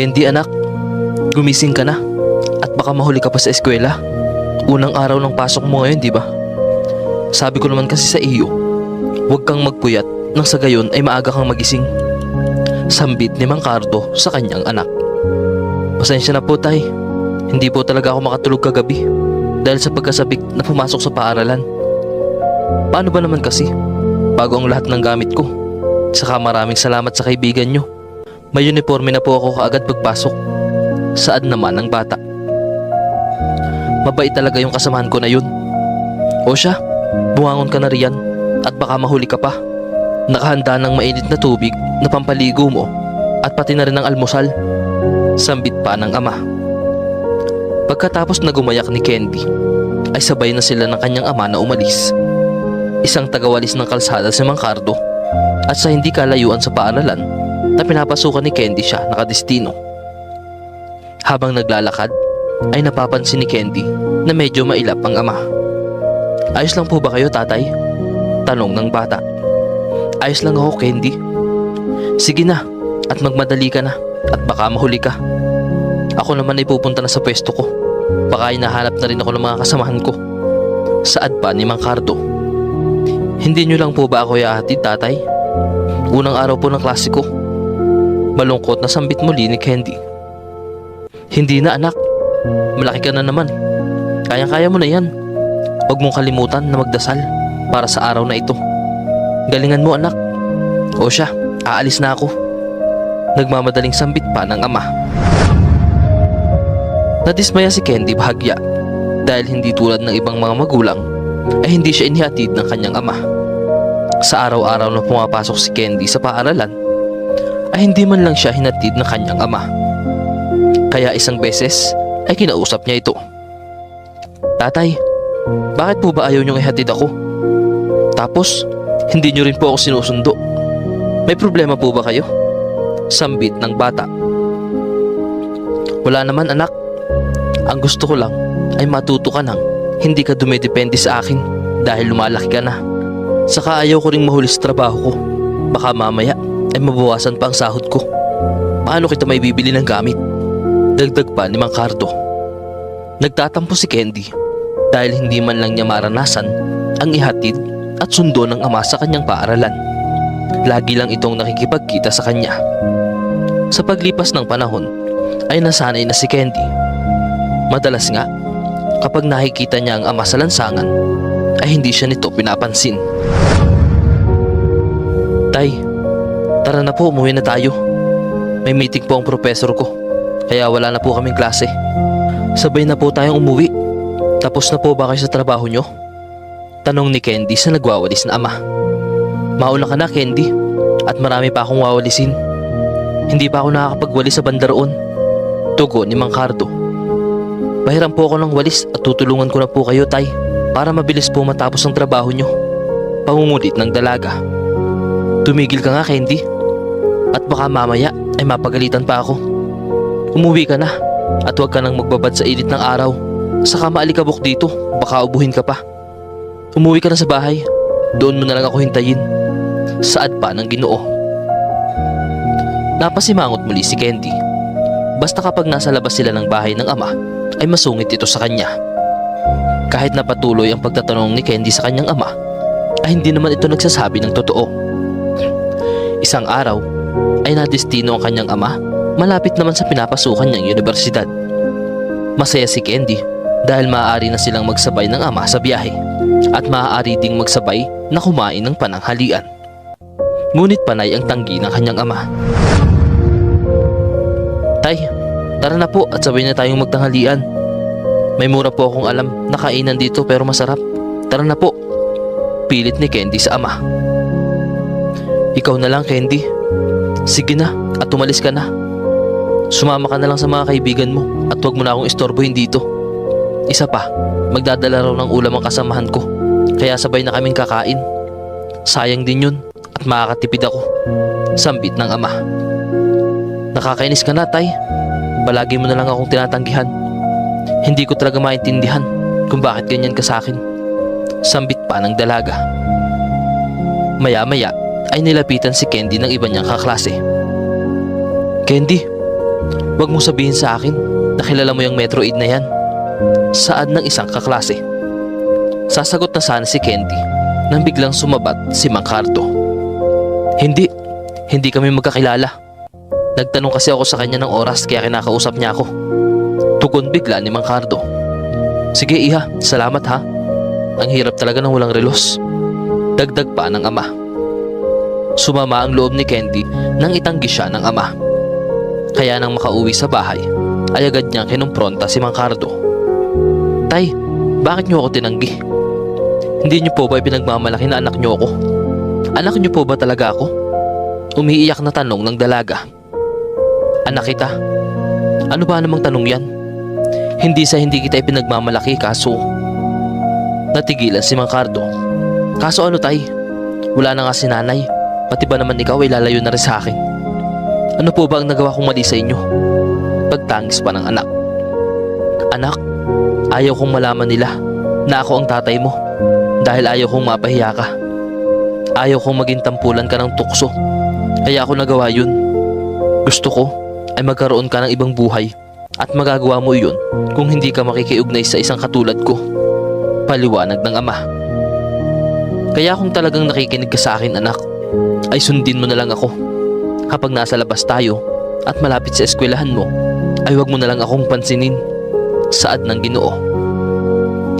Candy anak, gumising ka na. At baka mahuli ka pa sa eskwela. Unang araw ng pasok mo ngayon, di ba? Sabi ko naman kasi sa iyo, huwag kang magpuyat nang sa gayon ay maaga kang magising. Sambit ni Mang Cardo sa kanyang anak. Pasensya na po tay, hindi po talaga ako makatulog kagabi dahil sa pagkasabik na pumasok sa paaralan. Paano ba naman kasi? Bago ang lahat ng gamit ko. Saka maraming salamat sa kaibigan nyo. May uniforme na po ako kaagad pagpasok. Saad naman ang bata. Mabait talaga yung kasamahan ko na yun. O siya, bumangon ka na riyan at baka mahuli ka pa. Nakahanda ng mainit na tubig na pampaligo mo at pati na rin ang almusal. Sambit pa ng ama. Pagkatapos na gumayak ni Candy, ay sabay na sila ng kanyang ama na umalis. Isang tagawalis ng kalsada si Mang Cardo at sa hindi kalayuan sa paaralan na pinapasukan ni Candy siya nakadestino. Habang naglalakad, ay napapansin ni Candy na medyo mailap ang ama. Ayos lang po ba kayo tatay? Tanong ng bata. Ayos lang ako Candy. Sige na at magmadali ka na at baka mahuli ka. Ako naman ay pupunta na sa pwesto ko. Baka hinahanap na rin ako ng mga kasamahan ko. Saad pa ni Mang Cardo. Hindi nyo lang po ba ako ihahatid tatay? Unang araw po ng klase ko. Malungkot na sambit muli ni Candy. Hindi na anak. Malaki ka na naman. Kaya-kaya mo na yan. Huwag mong kalimutan na magdasal para sa araw na ito. Galingan mo anak. O siya, aalis na ako. Nagmamadaling sambit pa ng ama. Nadismaya si Candy bahagya dahil hindi tulad ng ibang mga magulang ay hindi siya inihatid ng kanyang ama. Sa araw-araw na pumapasok si Candy sa paaralan ay hindi man lang siya hinatid ng kanyang ama. Kaya isang beses ay kinausap niya ito. Tatay, bakit po ba ayaw niyong ihatid ako? Tapos, hindi niyo rin po ako sinusundo. May problema po ba kayo? Sambit ng bata. Wala naman anak. Ang gusto ko lang ay matuto ka nang hindi ka dumidepende sa akin dahil lumalaki ka na. Saka ayaw ko ring mahuli sa trabaho ko. Baka mamaya ay mabawasan pa ang sahod ko. Paano kita may bibili ng gamit? Dagdag pa ni Mang Cardo. Nagtatampo si Candy dahil hindi man lang niya maranasan ang ihatid at sundo ng ama sa kanyang paaralan. Lagi lang itong nakikipagkita sa kanya. Sa paglipas ng panahon ay nasanay na si Candy. Madalas nga, kapag nakikita niya ang ama sa lansangan, ay hindi siya nito pinapansin. Tay, tara na po umuwi na tayo. May meeting po ang professor ko, kaya wala na po kaming klase. Sabay na po tayong umuwi. Tapos na po ba kayo sa trabaho nyo? Tanong ni Candy sa nagwawalis na ama. Mauna ka na Candy, at marami pa akong wawalisin. Hindi pa ako nakakapagwalis sa banda roon. Tugo ni Mang Cardo. Po ako ng walis at tutulungan ko na po kayo, Tay, para mabilis po matapos ang trabaho nyo. Pangungulit ng dalaga. Tumigil ka nga, Candy. At baka mamaya ay mapagalitan pa ako. Umuwi ka na at huwag ka nang magbabad sa init ng araw. Saka maalikabok dito, baka ubuhin ka pa. Umuwi ka na sa bahay. Doon mo na lang ako hintayin. Saad pa ng ginoo. Napasimangot muli si Candy. Basta kapag nasa labas sila ng bahay ng ama, ay masungit ito sa kanya. Kahit na patuloy ang pagtatanong ni Candy sa kanyang ama, ay hindi naman ito nagsasabi ng totoo. Isang araw, ay nadestino ang kanyang ama malapit naman sa pinapasukan niyang universidad. Masaya si Candy dahil maaari na silang magsabay ng ama sa biyahe at maaari ding magsabay na kumain ng pananghalian. Ngunit panay ang tanggi ng kanyang ama. Tay, tara na po at sabay na tayong magtanghalian. May mura po akong alam na kainan dito pero masarap. Tara na po. Pilit ni Candy sa ama. Ikaw na lang, Candy. Sige na at umalis ka na. Sumama ka na lang sa mga kaibigan mo at huwag mo na akong istorbohin dito. Isa pa, magdadala raw ng ulam ang kasamahan ko. Kaya sabay na kaming kakain. Sayang din yun at makakatipid ako. Sambit ng ama. Nakakainis ka na, tay. Palagi mo na lang akong tinatanggihan. Hindi ko talaga maintindihan kung bakit ganyan ka sa akin. Sambit pa ng dalaga. Maya-maya ay nilapitan si Candy ng iba niyang kaklase. Candy, Huwag mo sabihin sa akin na kilala mo yung Metroid na yan. Saad ng isang kaklase. Sasagot na sana si Candy nang biglang sumabat si Mang Cardo. Hindi, hindi kami magkakilala. Nagtanong kasi ako sa kanya ng oras kaya kinakausap niya ako. Tugon bigla ni Mang Cardo. Sige iha, salamat ha. Ang hirap talaga ng walang relos. Dagdag pa ng ama. Sumama ang loob ni Candy nang itanggi siya ng ama. Kaya nang makauwi sa bahay, ay agad niyang kinumpronta si Mang Cardo. Tay, bakit niyo ako tinanggi? Hindi niyo po ba pinagmamalaki na anak niyo ako? Anak niyo po ba talaga ako? Umiiyak na tanong ng dalaga. Anak kita. Ano ba namang tanong yan? Hindi sa hindi kita ipinagmamalaki kaso... Natigilan si Mang Cardo. Kaso ano tay? Wala na nga si nanay. Pati ba naman ikaw ay lalayo na rin sa akin? Ano po ba ang nagawa kong mali sa inyo? Pagtangis pa ng anak. Anak, ayaw kong malaman nila na ako ang tatay mo dahil ayaw kong mapahiya ka. Ayaw kong maging tampulan ka ng tukso. Kaya ako nagawa yun. Gusto ko ay magkaroon ka ng ibang buhay at magagawa mo yun kung hindi ka makikiugnay sa isang katulad ko. Paliwanag ng ama. Kaya kung talagang nakikinig ka sa akin anak, ay sundin mo na lang ako. Kapag nasa labas tayo at malapit sa eskwelahan mo, ay wag mo na lang akong pansinin. Saad ng ginoo.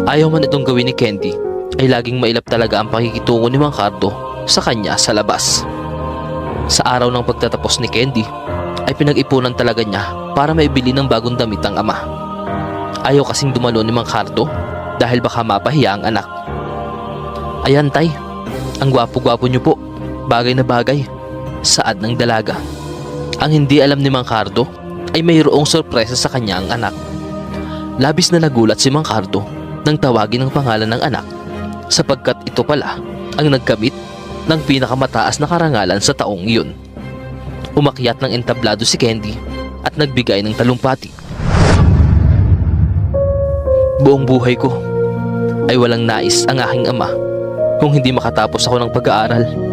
Ayaw man itong gawin ni Candy, ay laging mailap talaga ang pakikitungo ni Mang Cardo sa kanya sa labas. Sa araw ng pagtatapos ni Candy, ay pinag-ipunan talaga niya para maibili ng bagong damit ang ama. Ayaw kasing dumalo ni Mang Cardo dahil baka mapahiya ang anak. Ayan tay, ang gwapo-gwapo niyo po. Bagay na bagay. Saad ng dalaga. Ang hindi alam ni Mang Cardo ay mayroong sorpresa sa kanya ang anak. Labis na nagulat si Mang Cardo nang tawagin ang pangalan ng anak sapagkat ito pala ang nagkamit ng pinakamataas na karangalan sa taong iyon. Umakyat ng entablado si Candy at nagbigay ng talumpati. Buong buhay ko ay walang nais ang aking ama kung hindi makatapos ako ng pag-aaral.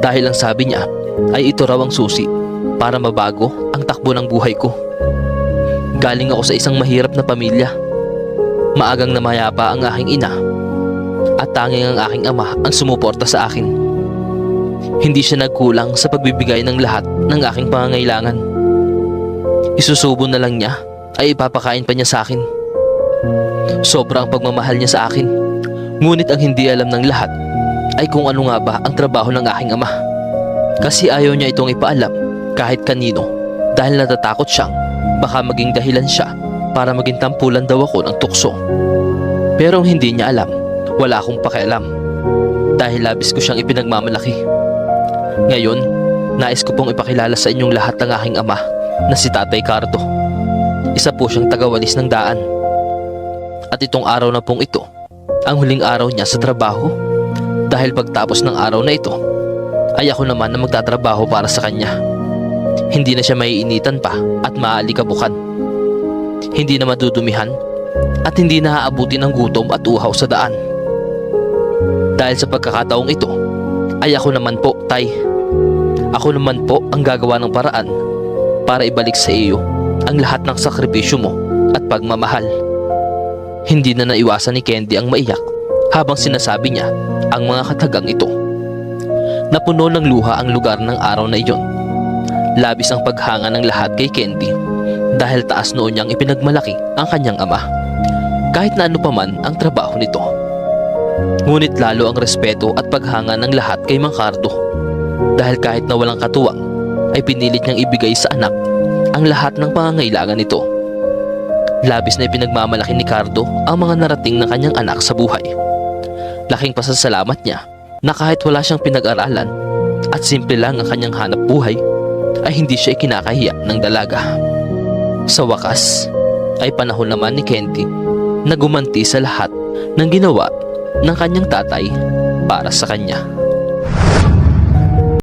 Dahil ang sabi niya ay ito raw ang susi para mabago ang takbo ng buhay ko. Galing ako sa isang mahirap na pamilya. Maagang namayapa ang aking ina at tanging ang aking ama ang sumuporta sa akin. Hindi siya nagkulang sa pagbibigay ng lahat ng aking pangangailangan. Isusubo na lang niya ay ipapakain pa niya sa akin. Sobrang pagmamahal niya sa akin. Ngunit ang hindi alam ng lahat ay kung ano nga ba ang trabaho ng aking ama. Kasi ayaw niya itong ipaalam kahit kanino dahil natatakot siyang baka maging dahilan siya para maging tampulan daw ako ng tukso. Pero hindi niya alam, wala akong pakialam dahil labis ko siyang ipinagmamalaki. Ngayon, nais ko pong ipakilala sa inyong lahat ng aking ama na si Tatay Cardo. Isa po siyang tagawalis ng daan. At itong araw na pong ito, ang huling araw niya sa trabaho dahil pagtapos ng araw na ito, ay ako naman na magtatrabaho para sa kanya. Hindi na siya maiinitan pa at maalikabukan. Hindi na madudumihan at hindi na aabuti ng gutom at uhaw sa daan. Dahil sa pagkakataong ito, ay ako naman po, Tay. Ako naman po ang gagawa ng paraan para ibalik sa iyo ang lahat ng sakripisyo mo at pagmamahal. Hindi na naiwasan ni Candy ang maiyak habang sinasabi niya ang mga katagang ito. Napuno ng luha ang lugar ng araw na iyon. Labis ang paghanga ng lahat kay Candy dahil taas noon niyang ipinagmalaki ang kanyang ama. Kahit na ano pa man ang trabaho nito. Ngunit lalo ang respeto at paghanga ng lahat kay Mang dahil kahit na walang katuwang ay pinilit niyang ibigay sa anak ang lahat ng pangangailangan nito. Labis na ipinagmamalaki ni Cardo ang mga narating ng kanyang anak sa buhay. Laking pasasalamat niya na kahit wala siyang pinag-aralan at simple lang ang kanyang hanap buhay ay hindi siya ikinakahiya ng dalaga. Sa wakas ay panahon naman ni Kenty na gumanti sa lahat ng ginawa ng kanyang tatay para sa kanya.